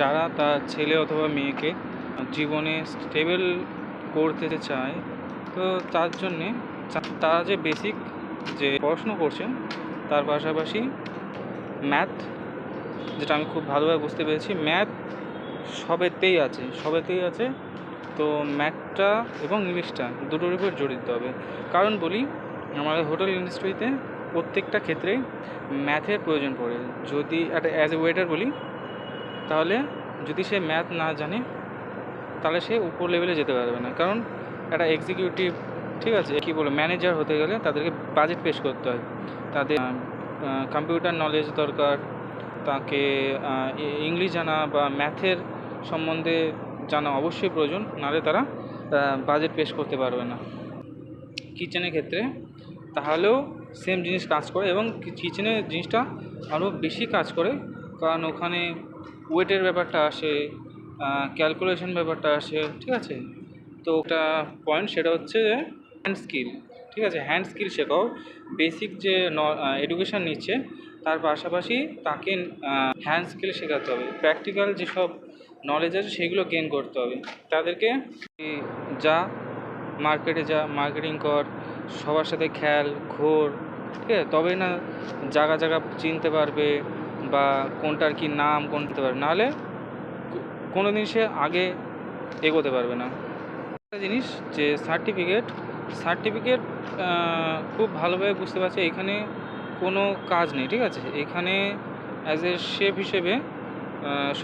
যারা তার ছেলে অথবা মেয়েকে জীবনে স্টেবল করতে চায়, তো তার জন্যে তারা যে বেসিক যে পড়াশুনো করছেন, তার পাশাপাশি ম্যাথ যেটা আমি খুব ভালোভাবে বুঝতে পেরেছি ম্যাথ সবেতেই আছে সবেতেই আছে। তো ম্যাথটা এবং ইংলিশটা দুটোর উপর জোর দিতে হবে। কারণ বলি, আমাদের হোটেল ইন্ডাস্ট্রিতে প্রত্যেকটা ক্ষেত্রে ম্যাথের প্রয়োজন পড়ে। যদি একটা অ্যাজ এ ওয়েটার বলি তাহলে যদি সে ম্যাথ না জানে, তাহলে সে উপর লেভেলে যেতে পারবে না। কারণ একটা এক্সিকিউটিভ ঠিক আছে, কী বলব ম্যানেজার হতে গেলে তাদেরকে বাজেট পেশ করতে হয়। তাদের কম্পিউটার নলেজ দরকার, তাকে ইংলিশ জানা বা ম্যাথের সম্বন্ধে জানা অবশ্যই প্রয়োজন, নাহলে তারা বাজেট পেশ করতে পারবে না। কিচেনের ক্ষেত্রে তাহলেও সেম জিনিস কাজ করে এবং কিচেনের জিনিসটা আরও বেশি কাজ করে। কারণ ওখানে ওয়েটের ব্যাপারটা আসে ক্যালকুলেশন ব্যাপারটা আসে, ঠিক আছে? তো ওটা পয়েন্ট সেটা হচ্ছে হ্যান্ড স্কিল ঠিক আছে? হ্যান্ড স্কিল শেখাও বেসিক যে এডুকেশান নিচ্ছে, তার পাশাপাশি তাকে হ্যান্ড স্কিল শেখাতে হবে। প্র্যাকটিক্যাল যেসব নলেজ আছে সেগুলো গেন করতে হবে। তাদেরকে যা মার্কেটে যা মার্কেটিং কর, সবার সাথে খেল ঘোর, ঠিক আছে? তবেই না জায়গা জায়গা চিনতে পারবে বা কোনটার কি নাম কোন দিতে পারবে নাহলে কোনো দিন সে আগে এগোতে পারবে না। একটা জিনিস যে সার্টিফিকেট সার্টিফিকেট খুব ভালোভাবে বুঝতে পারছি এখানে কোনো কাজ নেই, ঠিক আছে? এখানে অ্যাজ এ শেফ হিসেবে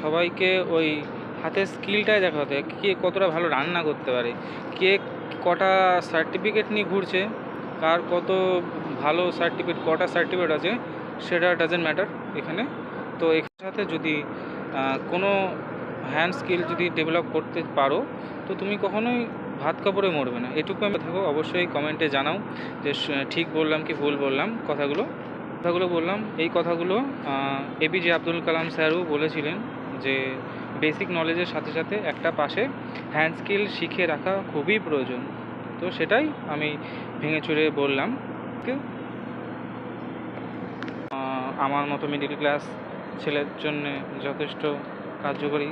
সবাইকে ওই হাতের স্কিলটাই হয় কে কতটা ভালো রান্না করতে পারে, কে কটা সার্টিফিকেট নিয়ে ঘুরছে, কার কত ভালো সার্টিফিকেট কটা সার্টিফিকেট আছে সেটা ডাজেন্ট ম্যাটার এখানে। তো এখানে সাথে যদি কোনো হ্যান্ড স্কিল যদি ডেভেলপ করতে পারো, তো তুমি কখনোই ভাত কাপড়ে মরবে না। এটুকু আমি থাকো অবশ্যই কমেন্টে জানাও যে ঠিক বললাম কি ভুল বললাম কথাগুলো। কথাগুলো বললাম। এই কথাগুলো এপিজে আব্দুল কালাম স্যারও বলেছিলেন যে বেসিক নলেজের সাথে সাথে একটা পাশে হ্যান্ড স্কিল শিখে রাখা খুবই প্রয়োজন। তো সেটাই আমি ভেঙে চুরে বললাম। আমার মতো মিডিল ক্লাস ছেলের জন্যে যথেষ্ট কার্যকরী।